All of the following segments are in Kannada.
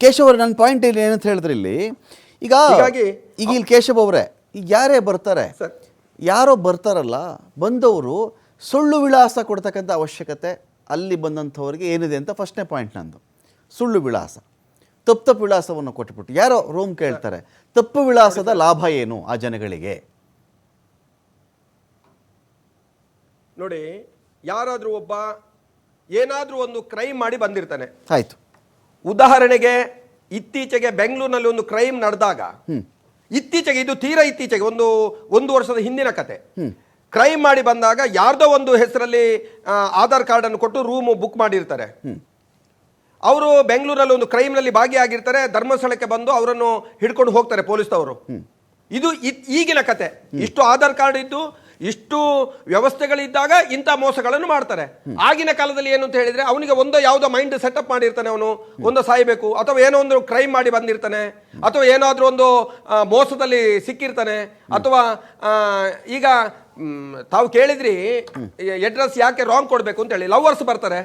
ಕೇಶವ್ ಅವ್ರೆ ನನ್ನ ಪಾಯಿಂಟ್ ಇಲ್ಲಿ ಏನಂತ ಹೇಳಿದ್ರೆ ಇಲ್ಲಿ? ಈಗ ಹೀಗಾಗಿ- ಈಗ ಇಲ್ಲಿ ಕೇಶವ್ ಅವರೇ ಈಗ ಯಾರೇ ಬರ್ತಾರೆ. ಯಾರೋ ಬರ್ತಾರಲ್ಲ ಬಂದವರು ಸುಳ್ಳು ವಿಳಾಸ ಕೊಡ್ತಕ್ಕಂಥ ಅವಶ್ಯಕತೆ ಅಲ್ಲಿ ಬಂದಂಥವ್ರಿಗೆ ಏನಿದೆ ಅಂತ ಫಸ್ಟ್ನೇ ಪಾಯಿಂಟ್ ನಂದು. ಸುಳ್ಳು ವಿಳಾಸ. ತಪ್ಪು ತಪ್ಪು ವಿಳಾಸವನ್ನು ಕೊಟ್ಬಿಟ್ಟು. ಯಾರೋ ರೂಮ್ ಕೇಳ್ತಾರೆ ತಪ್ಪು ವಿಳಾಸದ ಲಾಭ ಏನು ಆ ಜನಗಳಿಗೆ? ನೋಡಿ ಯಾರಾದರೂ ಒಬ್ಬ ಏನಾದರೂ ಒಂದು ಕ್ರೈಮ್ ಮಾಡಿ ಬಂದಿರ್ತಾನೆ. ಆಯ್ತು. ಉದಾಹರಣೆಗೆ ಇತ್ತೀಚೆಗೆ ಬೆಂಗಳೂರಿನಲ್ಲಿ ಒಂದು ಕ್ರೈಮ್ ನಡೆದಾಗ ಇತ್ತೀಚೆಗೆ ಇದು ತೀರಾ ಇತ್ತೀಚೆಗೆ ಒಂದು ಒಂದು ವರ್ಷದ ಹಿಂದಿನ ಕತೆ. ಕ್ರೈಮ್ ಮಾಡಿ ಬಂದಾಗ ಯಾರ್ದೋ ಒಂದು ಹೆಸರಲ್ಲಿ ಆಧಾರ್ ಕಾರ್ಡ್ ಅನ್ನು ಕೊಟ್ಟು ರೂಮ್ ಬುಕ್ ಮಾಡಿರ್ತಾರೆ. ಅವರು ಬೆಂಗಳೂರಲ್ಲಿ ಒಂದು ಕ್ರೈಮ್ನಲ್ಲಿ ಭಾಗಿಯಾಗಿರ್ತಾರೆ ಧರ್ಮಸ್ಥಳಕ್ಕೆ ಬಂದು ಅವರನ್ನು ಹಿಡ್ಕೊಂಡು ಹೋಗ್ತಾರೆ ಪೊಲೀಸ್ನವರು. ಇದು ಇತ್- ಈಗಿನ ಕತೆ. ಇಷ್ಟು ಆಧಾರ್ ಕಾರ್ಡ್ ಇದ್ದು ಇಷ್ಟು ವ್ಯವಸ್ಥೆಗಳಿದ್ದಾಗ ಇಂಥ ಮೋಸಗಳನ್ನು ಮಾಡ್ತಾರೆ. ಆಗಿನ ಕಾಲದಲ್ಲಿ ಏನು ಅಂತ ಹೇಳಿದ್ರೆ ಅವನಿಗೆ ಒಂದು ಯಾವುದೋ ಮೈಂಡ್ ಸೆಟಪ್ ಮಾಡಿರ್ತಾನೆ ಅವನು. ಒಂದು ಸಾಯಬೇಕು ಅಥವಾ ಏನೋ ಒಂದು ಕ್ರೈಮ್ ಮಾಡಿ ಬಂದಿರ್ತಾನೆ. ಅಥವಾ ಏನಾದರೂ ಒಂದು ಮೋಸದಲ್ಲಿ ಸಿಕ್ಕಿರ್ತಾನೆ. ಅಥವಾ ಈಗ ತಾವು ಕೇಳಿದ್ರಿ ಅಡ್ರೆಸ್ ಯಾಕೆ ರಾಂಗ್ ಕೊಡ್ಬೇಕು ಅಂತ ಹೇಳಿ. ಲವರ್ಸ್ ಬರ್ತಾರೆ.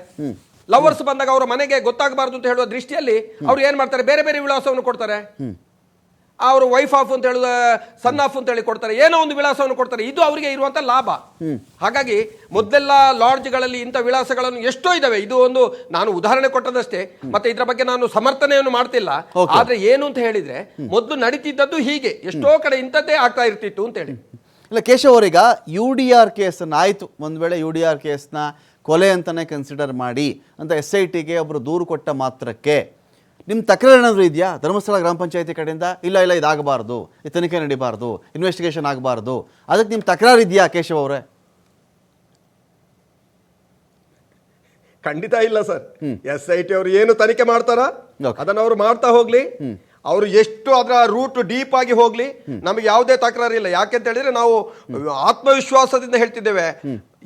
ಲವರ್ಸ್ ಬಂದಾಗ ಅವರ ಮನೆಗೆ ಗೊತ್ತಾಗಬಾರ್ದು ಅಂತ ಹೇಳುವ ದೃಷ್ಟಿಯಲ್ಲಿ ಅವ್ರು ಏನ್ ಮಾಡ್ತಾರೆ? ಬೇರೆ ಬೇರೆ ವಿಳಾಸವನ್ನು ಕೊಡ್ತಾರೆ. ಅವರು ವೈಫ್ ಆಫ್ ಅಂತ ಹೇಳುವ ಸನ್ ಆಫ್ ಅಂತ ಹೇಳಿ ಕೊಡ್ತಾರೆ. ಏನೋ ಒಂದು ವಿಳಾಸವನ್ನು ಕೊಡ್ತಾರೆ. ಇದು ಅವರಿಗೆ ಇರುವಂತ ಲಾಭ. ಹಾಗಾಗಿ ಮೊದಲೆಲ್ಲ ಲಾಡ್ಜ್ಗಳಲ್ಲಿ ಇಂಥ ವಿಳಾಸಗಳನ್ನು ಎಷ್ಟೋ ಇದಾವೆ. ಇದು ಒಂದು ನಾನು ಉದಾಹರಣೆ ಕೊಟ್ಟದಷ್ಟೇ. ಮತ್ತೆ ಇದರ ಬಗ್ಗೆ ನಾನು ಸಮರ್ಥನೆಯನ್ನು ಮಾಡ್ತಿಲ್ಲ. ಆದರೆ ಆದ್ರೆ ಏನು ಅಂತ ಹೇಳಿದ್ರೆ ಮೊದಲು ನಡೀತಿದ್ದದ್ದು ಹೀಗೆ. ಎಷ್ಟೋ ಕಡೆ ಇಂಥದ್ದೇ ಆಗ್ತಾ ಇರ್ತಿತ್ತು ಅಂತ ಹೇಳಿ. ಇಲ್ಲ ಕೇಶವ್ ಅವರೀಗ ಯು ಡಿ ಆರ್ ಕೇಸನ್ನು ಆಯಿತು. ಒಂದು ವೇಳೆ ಯು ಡಿ ಆರ್ ಕೇಸ್ನ ಕೊಲೆ ಅಂತಲೇ ಕನ್ಸಿಡರ್ ಮಾಡಿ ಅಂತ ಎಸ್ ಐ ಟಿಗೆ ಒಬ್ಬರು ದೂರು ಕೊಟ್ಟ ಮಾತ್ರಕ್ಕೆ ನಿಮ್ಮ ತಕರಾರು ಏನಾದರೂ ಇದೆಯಾ? ಧರ್ಮಸ್ಥಳ ಗ್ರಾಮ ಪಂಚಾಯತಿ ಕಡೆಯಿಂದ ಇಲ್ಲ ಇಲ್ಲ ಇದಾಗಬಾರ್ದು ಈ ತನಿಖೆ ನಡೀಬಾರ್ದು ಇನ್ವೆಸ್ಟಿಗೇಷನ್ ಆಗಬಾರ್ದು ಅದಕ್ಕೆ ನಿಮ್ಮ ತಕರಾರು ಇದೆಯಾ ಕೇಶವ್ ಅವರೇ? ಖಂಡಿತ ಇಲ್ಲ ಸರ್. ಎಸ್ ಐ ಟಿ ಅವರು ಏನು ತನಿಖೆ ಮಾಡ್ತಾರ. ಅದನ್ನ ಅವರು ಮಾಡ್ತಾ ಹೋಗ್ಲಿ. ಅವರು ಎಷ್ಟು ಅದರ ರೂಟ್ ಡೀಪ್ ಆಗಿ ಹೋಗ್ಲಿ. ನಮಗೆ ಯಾವುದೇ ತಕರಾರು ಇಲ್ಲ. ಯಾಕೆಂತ ಹೇಳಿದ್ರೆ ನಾವು ಆತ್ಮವಿಶ್ವಾಸದಿಂದ ಹೇಳ್ತಿದ್ದೇವೆ.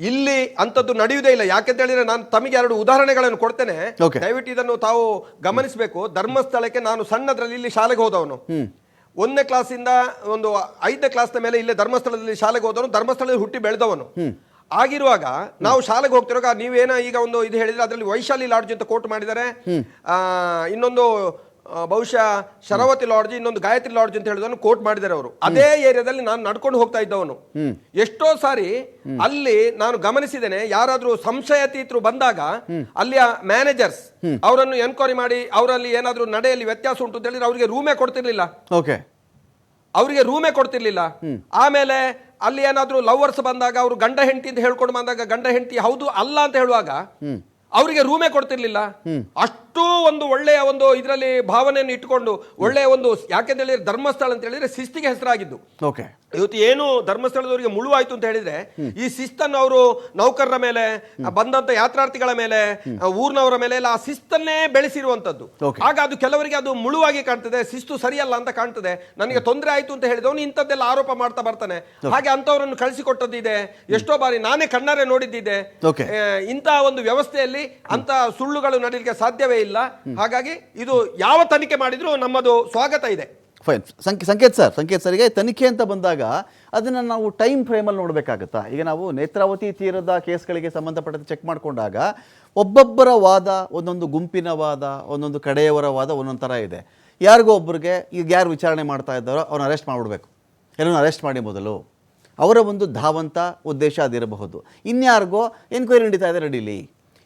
ಇಲ್ಲಿ ಅಂತದ್ದು ನಡೆಯುವುದೇ ಇಲ್ಲ. ಯಾಕೆಂತ ಹೇಳಿದ್ರೆ ನಾನು ತಮಗೆ ಎರಡು ಉದಾಹರಣೆಗಳನ್ನು ಕೊಡ್ತೇನೆ. ದಯವಿಟ್ಟು ಇದನ್ನು ತಾವು ಗಮನಿಸಬೇಕು. ಧರ್ಮಸ್ಥಳಕ್ಕೆ ನಾನು ಸಣ್ಣದ್ರಲ್ಲಿ ಇಲ್ಲಿ ಶಾಲೆಗೆ ಹೋದವನು. ಒಂದನೇ ಕ್ಲಾಸಿಂದ ಒಂದು ಐದನೇ ಕ್ಲಾಸ್ನ ಮೇಲೆ ಇಲ್ಲೇ ಧರ್ಮಸ್ಥಳದಲ್ಲಿ ಶಾಲೆಗೆ ಹೋದವನು ಧರ್ಮಸ್ಥಳದಲ್ಲಿ ಹುಟ್ಟಿ ಬೆಳೆದವನು. ಆಗಿರುವಾಗ ನಾವು ಶಾಲೆಗೆ ಹೋಗ್ತಿರುವಾಗ ನೀವೇನ ಈಗ ಒಂದು ಇದು ಹೇಳಿದ್ರೆ ಅದರಲ್ಲಿ ವೈಶಾಲಿ ಲಾಡ್ಜ್ ಅಂತ ಕೋಟ್ ಮಾಡಿದ್ದಾರೆ. ಇನ್ನೊಂದು ಬಹುಶಃ ಶರಾವತಿ ಲಾಡ್ಜ್ ಇನ್ನೊಂದು ಗಾಯತ್ರಿ ಲಾಡ್ಜ್ ಅಂತ ಹೇಳಿದವನು ಕೋಟ್ ಮಾಡಿದ್ದಾರೆ ಅವರು. ಅದೇ ಏರಿಯಾದಲ್ಲಿ ನಾನು ನಡ್ಕೊಂಡು ಹೋಗ್ತಾ ಇದ್ದವನು. ಎಷ್ಟೋ ಸಾರಿ ಅಲ್ಲಿ ನಾನು ಗಮನಿಸಿದ್ದೇನೆ ಯಾರಾದ್ರೂ ಸಂಶಯಾತೀತರು ಬಂದಾಗ ಅಲ್ಲಿಯ ಮ್ಯಾನೇಜರ್ಸ್ ಅವರನ್ನು ಎನ್ಕ್ವೈರಿ ಮಾಡಿ ಅವರಲ್ಲಿ ಏನಾದರೂ ನಡೆಯಲ್ಲಿ ವ್ಯತ್ಯಾಸ ಉಂಟು ಅಂತ ಹೇಳಿದ್ರೆ ಅವರಿಗೆ ರೂಮೇ ಕೊಡ್ತಿರ್ಲಿಲ್ಲ. ಓಕೆ. ಅವರಿಗೆ ರೂಮೇ ಕೊಡ್ತಿರ್ಲಿಲ್ಲ. ಆಮೇಲೆ ಅಲ್ಲಿ ಏನಾದರೂ ಲವರ್ಸ್ ಬಂದಾಗ ಅವರು ಗಂಡ ಹೆಂಡತಿ ಅಂತ ಹೇಳ್ಕೊಂಡು ಬಂದಾಗ ಗಂಡ ಹೆಂಡತಿ ಹೌದು ಅಲ್ಲ ಅಂತ ಹೇಳುವಾಗ ಅವರಿಗೆ ರೂಮೇ ಕೊಡ್ತಿರ್ಲಿಲ್ಲ. ಅಷ್ಟು ಒಂದು ಒಳ್ಳೆಯ ಒಂದು ಇದರಲ್ಲಿ ಭಾವನೆಯನ್ನು ಇಟ್ಕೊಂಡು ಒಳ್ಳೆಯ ಒಂದು ಯಾಕೆಂತ ಹೇಳಿದ್ರೆ ಧರ್ಮಸ್ಥಳ ಅಂತ ಹೇಳಿದ್ರೆ ಶಿಸ್ತಿಗೆ ಹೆಸರಾಗಿದ್ದು. ಓಕೆ. ಇವತ್ತು ಏನು ಧರ್ಮಸ್ಥಳದವರಿಗೆ ಮುಳುವಾಯ್ತು ಅಂತ ಹೇಳಿದ್ರೆ ಈ ಶಿಸ್ತನ್ನು ಅವರು ನೌಕರರ ಮೇಲೆ ಬಂದಂತ ಯಾತ್ರಾರ್ಥಿಗಳ ಮೇಲೆ ಊರ್ನವರ ಮೇಲೆ ಎಲ್ಲ ಆ ಶಿಸ್ತನ್ನೇ ಬೆಳೆಸಿರುವಂತದ್ದು. ಆಗ ಅದು ಕೆಲವರಿಗೆ ಅದು ಮುಳುವಾಗಿ ಕಾಣ್ತದೆ ಶಿಸ್ತು ಸರಿಯಲ್ಲ ಅಂತ ಕಾಣ್ತದೆ. ನನಗೆ ತೊಂದರೆ ಆಯ್ತು ಅಂತ ಹೇಳಿದವನು ಇಂಥದ್ದೆಲ್ಲ ಆರೋಪ ಮಾಡ್ತಾ ಬರ್ತಾನೆ. ಹಾಗೆ ಅಂತವರನ್ನು ಕಳಿಸಿಕೊಟ್ಟದ್ದಿದೆ. ಎಷ್ಟೋ ಬಾರಿ ನಾನೇ ಕಣ್ಣಾರೆ ನೋಡಿದ್ದಿದೆ. ಇಂತಹ ಒಂದು ವ್ಯವಸ್ಥೆಯಲ್ಲಿ ಅಂತ ಸುಳ್ಳುಗಳು ನಡೀಲಿಕ್ಕೆ ಸಾಧ್ಯವೇ ಇಲ್ಲ. ಹಾಗಾಗಿ ಇದು ಯಾವ ತನಿಖೆ ಮಾಡಿದ್ರು ನಮ್ಮದು ಸ್ವಾಗತ ಇದೆ. ಫೈನ್. ಸಂಕೆ, ಸಂಕೇತ್ ಸರ್, ಸಂಕೇತ್ ಸರ್ಗೆ ತನಿಖೆ ಅಂತ ಬಂದಾಗ ಅದನ್ನು ನಾವು ಟೈಮ್ ಫ್ರೇಮಲ್ಲಿ ನೋಡಬೇಕಾಗತ್ತಾ? ಈಗ ನಾವು ನೇತ್ರಾವತಿ ತೀರದ ಕೇಸ್ಗಳಿಗೆ ಸಂಬಂಧಪಟ್ಟಂತೆ ಚೆಕ್ ಮಾಡಿಕೊಂಡಾಗ ಒಬ್ಬೊಬ್ಬರ ವಾದ, ಒಂದೊಂದು ಗುಂಪಿನ ವಾದ, ಒಂದೊಂದು ಕಡೆಯವರ ವಾದ ಒಂದೊಂದು ಥರ ಇದೆ. ಯಾರಿಗೋ ಒಬ್ಬರಿಗೆ ಈಗ ಯಾರು ವಿಚಾರಣೆ ಮಾಡ್ತಾ ಇದ್ದಾರೋ ಅವ್ರನ್ನ ಅರೆಸ್ಟ್ ಮಾಡಿಬಿಡ್ಬೇಕು. ಎಲ್ಲನೂ ಅರೆಸ್ಟ್ ಮಾಡಿ ಮೊದಲು. ಅವರ ಒಂದು ಧಾವಂತ ಉದ್ದೇಶ ಅದಿರಬಹುದು. ಇನ್ಯಾರಿಗೋ ಎನ್ಕ್ವೈರಿ ನಡೀತಾ ಇದೆ ನಡೀಲಿ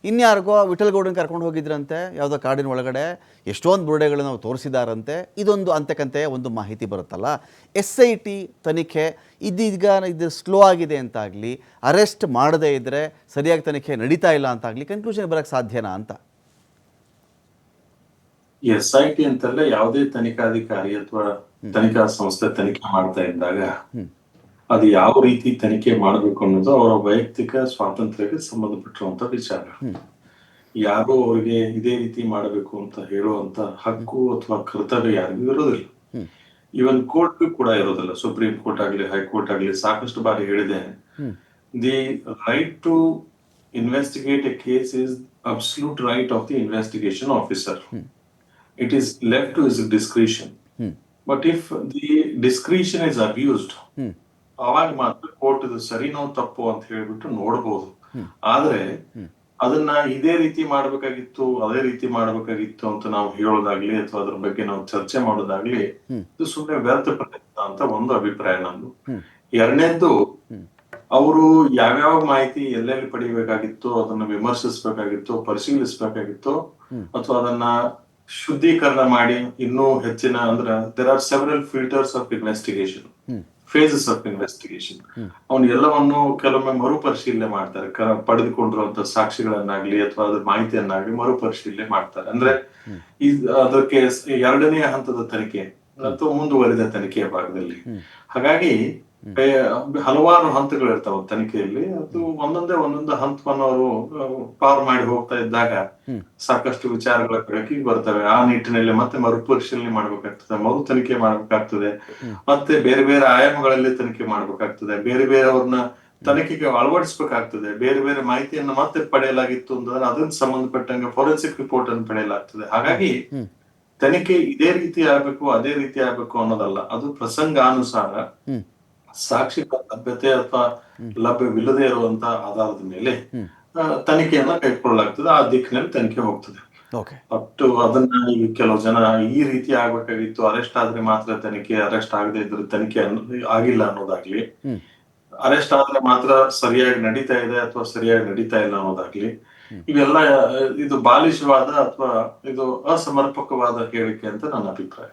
ಇನ್ಯಾರಿಗೋ ವಿಠಲ್ಗೌಡನ ಕರ್ಕೊಂಡು ಹೋಗಿದ್ರಂತೆ ಯಾವುದೋ ಕಾಡಿನ ಒಳಗಡೆ ಎಷ್ಟೊಂದು ಬುರುಡೆಗಳು ನಾವು ತೋರಿಸಿದಾರಂತೆ ಇದೊಂದು ಅಂತಕ್ಕಂತೆ ಒಂದು ಮಾಹಿತಿ ಬರುತ್ತಲ್ಲ. ಎಸ್ ಐ ಟಿ ತನಿಖೆ ಇದೀಗ ಇದು ಸ್ಲೋ ಆಗಿದೆ ಅಂತಾಗಲಿ ಅರೆಸ್ಟ್ ಮಾಡದೇ ಇದ್ದರೆ ಸರಿಯಾಗಿ ತನಿಖೆ ನಡೀತಾ ಇಲ್ಲ ಅಂತಾಗಲಿ ಕನ್ಕ್ಲೂಷನ್ ಬರೋಕ್ಕೆ ಸಾಧ್ಯನಾ ಅಂತ? ಎಸ್ ಐ ಟಿ ಅಂತಲ್ಲ ಯಾವುದೇ ತನಿಖಾಧಿಕಾರಿ ಅಥವಾ ತನಿಖಾ ಸಂಸ್ಥೆ ತನಿಖೆ ಮಾಡ್ತಾ ಇದ್ದಾಗ ಅದು ಯಾವ ರೀತಿ ತನಿಖೆ ಮಾಡಬೇಕು ಅನ್ನೋದು ಅವರ ವೈಯಕ್ತಿಕ ಸ್ವಾತಂತ್ರ್ಯಕ್ಕೆ ಸಂಬಂಧಪಟ್ಟಿರುವಂತ ವಿಚಾರ. ಯಾರು ಅವರಿಗೆ ಇದೇ ರೀತಿ ಮಾಡಬೇಕು ಅಂತ ಹೇಳುವಂತ ಹಕ್ಕು ಅಥವಾ ಕರ್ತವ್ಯ ಯಾರಿಗೂ ಇರೋದಿಲ್ಲ. ಈವನ್ ಕೋರ್ಟ್ ಕೂಡ ಇರೋದಿಲ್ಲ. ಸುಪ್ರೀಂ ಕೋರ್ಟ್ ಆಗಲಿ ಹೈಕೋರ್ಟ್ ಆಗಲಿ ಸಾಕಷ್ಟು ಬಾರಿ ಹೇಳಿದೆ. The right to investigate a case is absolute right of the investigation officer it is left to his discretion but if the discretion is abused, ಅವಾಗ ಮಾತ್ರ ಕೋರ್ಟ್ ಇದು ಸರಿನೋ ತಪ್ಪು ಅಂತ ಹೇಳ್ಬಿಟ್ಟು ನೋಡ್ಬೋದು. ಆದ್ರೆ ಅದನ್ನ ಇದೇ ರೀತಿ ಮಾಡ್ಬೇಕಾಗಿತ್ತು ಅದೇ ರೀತಿ ಮಾಡ್ಬೇಕಾಗಿತ್ತು ಅಂತ ನಾವು ಹೇಳೋದಾಗ್ಲಿ ಅಥವಾ ಅದ್ರ ಬಗ್ಗೆ ನಾವು ಚರ್ಚೆ ಮಾಡೋದಾಗ್ಲಿ ಇದು ಸುಮ್ಮನೆ ವ್ಯರ್ಥ ಪ್ರಯತ್ನ ಅಂತ ಒಂದು ಅಭಿಪ್ರಾಯ ನಂದು. ಎರಡನೇದ್ದು ಅವರು ಯಾವ್ಯಾವ ಮಾಹಿತಿ ಎಲ್ಲೆಲ್ಲಿ ಪಡಿಬೇಕಾಗಿತ್ತು ಅದನ್ನ ವಿಮರ್ಶಿಸ್ಬೇಕಾಗಿತ್ತು ಪರಿಶೀಲಿಸ್ಬೇಕಾಗಿತ್ತು ಅಥವಾ ಅದನ್ನ ಶುದ್ಧೀಕರಣ ಮಾಡಿ ಇನ್ನೂ ಹೆಚ್ಚಿನ ಅಂದ್ರೆ there are several filters of investigation phases of investigation ಅವನು ಎಲ್ಲವನ್ನು ಕೆಲವೊಮ್ಮೆ ಮರುಪರಿಶೀಲನೆ ಮಾಡ್ತಾರೆ. ಪಡೆದುಕೊಂಡಿರುವಂತ ಸಾಕ್ಷಿಗಳನ್ನಾಗ್ಲಿ ಅಥವಾ ಅದ್ರ ಮಾಹಿತಿಯನ್ನಾಗ್ಲಿ ಮರುಪರಿಶೀಲನೆ ಮಾಡ್ತಾರೆ. ಅಂದ್ರೆ ಈ ಅದಕ್ಕೆ ಎರಡನೇ ಹಂತದ ತನಿಖೆ ಅಥವಾ ಮುಂದುವರಿದ ತನಿಖೆಯ ಭಾಗದಲ್ಲಿ. ಹಾಗಾಗಿ ಹಲವಾರು ಹಂತಗಳು ಇರ್ತಾವ ತನಿಖೆಯಲ್ಲಿ. ಅದು ಒಂದೊಂದೇ ಒಂದೊಂದು ಹಂತವನ್ನು ಅವರು ಪಾರ್ ಮಾಡಿ ಹೋಗ್ತಾ ಇದ್ದಾಗ ಸಾಕಷ್ಟು ವಿಚಾರಗಳ ಬೆಳಕಿಗೆ ಬರ್ತವೆ. ಆ ನಿಟ್ಟಿನಲ್ಲಿ ಮತ್ತೆ ಮರುಪರಿಶೀಲನೆ ಮಾಡ್ಬೇಕಾಗ್ತದೆ ಮರು ತನಿಖೆ ಮಾಡ್ಬೇಕಾಗ್ತದೆ ಮತ್ತೆ ಬೇರೆ ಬೇರೆ ಆಯಾಮಗಳಲ್ಲಿ ತನಿಖೆ ಮಾಡ್ಬೇಕಾಗ್ತದೆ. ಬೇರೆ ಬೇರೆಯವ್ರನ್ನ ತನಿಖೆಗೆ ಅಳವಡಿಸ್ಬೇಕಾಗ್ತದೆ. ಬೇರೆ ಬೇರೆ ಮಾಹಿತಿಯನ್ನು ಮತ್ತೆ ಪಡೆಯಲಾಗಿತ್ತು ಅಂತಂದ್ರೆ ಅದನ್ನ ಸಂಬಂಧಪಟ್ಟಂಗೆ ಫೋರೆನ್ಸಿಕ್ ರಿಪೋರ್ಟ್ ಅನ್ನು ಪಡೆಯಲಾಗ್ತದೆ. ಹಾಗಾಗಿ ತನಿಖೆ ಇದೇ ರೀತಿ ಆಗ್ಬೇಕು ಅದೇ ರೀತಿ ಆಗ್ಬೇಕು ಅನ್ನೋದಲ್ಲ. ಅದು ಪ್ರಸಂಗಾನುಸಾರ ಸಾಕ್ಷಿಗಳ ಲಭ್ಯತೆ ಅಥವಾ ಲಭ್ಯವಿಲ್ಲದೆ ಇರುವಂತ ಆಧಾರದ ಮೇಲೆ ತನಿಖೆಯನ್ನ ಕೈಕೊಳ್ಳಲಾಗ್ತದೆ ಆ ದಿಕ್ಕಿನಲ್ಲಿ ತನಿಖೆ ಹೋಗ್ತದೆ. ಅಷ್ಟು ಅದನ್ನ ಈಗ ಕೆಲವು ಜನ ಈ ರೀತಿ ಆಗ್ಬೇಕಾಗಿತ್ತು ಅರೆಸ್ಟ್ ಆದ್ರೆ ಮಾತ್ರ ತನಿಖೆ ಅರೆಸ್ಟ್ ಆಗದೆ ಇದ್ರೆ ತನಿಖೆ ಆಗಿಲ್ಲ ಅನ್ನೋದಾಗ್ಲಿ ಅರೆಸ್ಟ್ ಆದ್ರೆ ಮಾತ್ರ ಸರಿಯಾಗಿ ನಡೀತಾ ಇದೆ ಅಥವಾ ಸರಿಯಾಗಿ ನಡೀತಾ ಇಲ್ಲ ಅನ್ನೋದಾಗ್ಲಿ ಇವೆಲ್ಲ ಇದು ಬಾಲಿಶವಾದ ಅಥವಾ ಇದು ಅಸಮರ್ಪಕವಾದ ಹೇಳಿಕೆ ಅಂತ ನನ್ನ ಅಭಿಪ್ರಾಯ.